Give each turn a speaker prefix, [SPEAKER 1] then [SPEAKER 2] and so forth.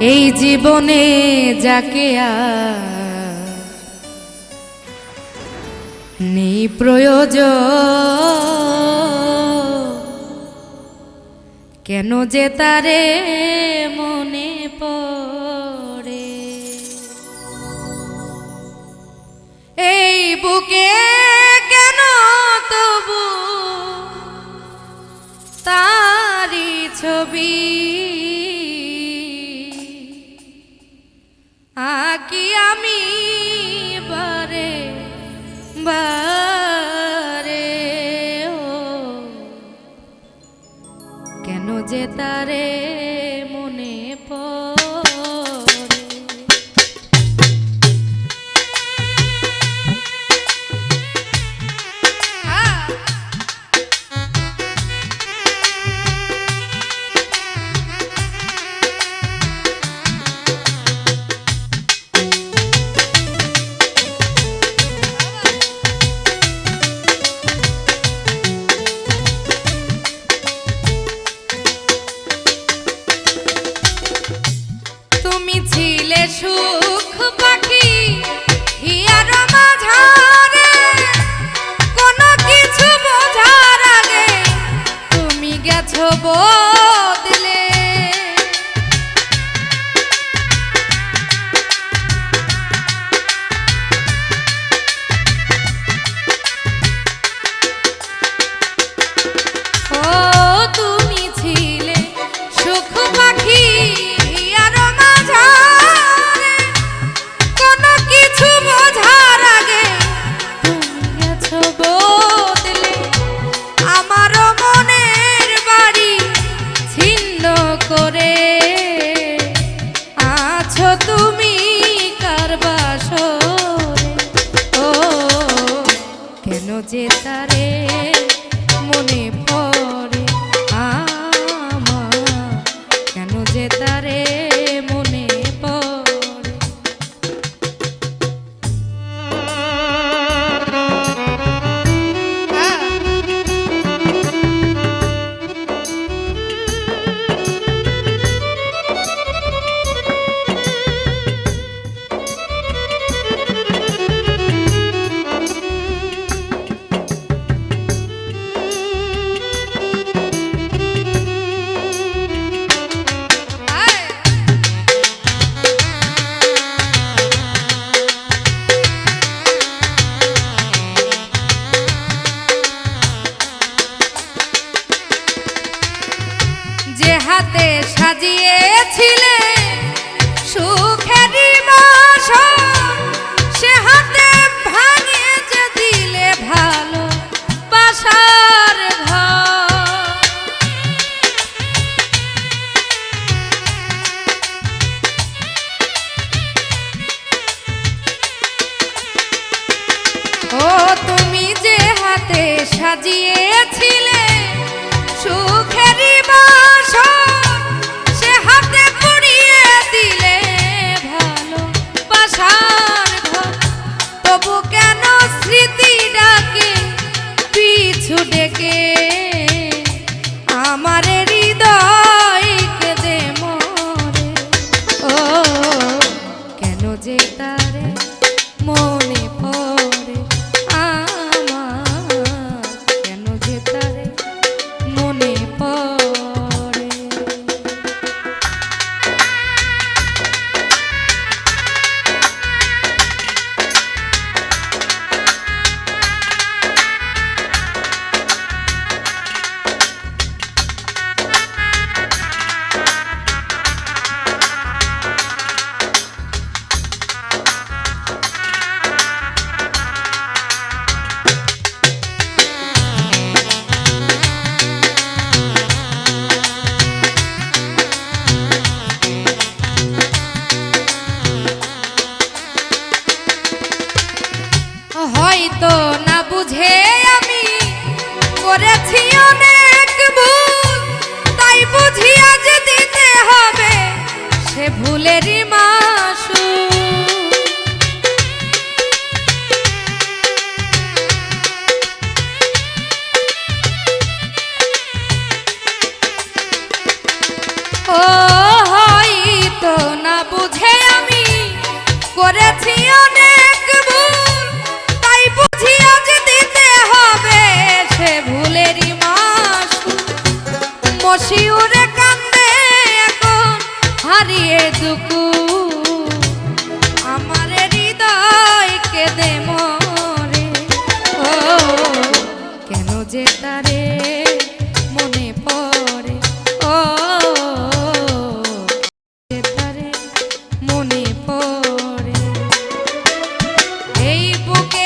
[SPEAKER 1] এই জীবনে যাকে নি প্রয়োজ কেন যে তারে মনে পড়ে? এই বুকে কেন তবু তারি ছবি থাকি আমি বারে বারে ও। কেন যে তারে সাজিয়েছিলে। করেছি অনেক ভুল, তাই বুঝি আজ দিতে সে ভুলেরই মাসু ও, হয়তো না বুঝে আমি করেছি অনেক ভুল সে ভুলেরই মাসুল মশিউরে কান্দে এখন হারিয়ে দুকু। আমার হৃদয় কেঁদে মরে। ও, কেন যে মনে পড়ে? ও তারে মনে পড়ে? এই বুকে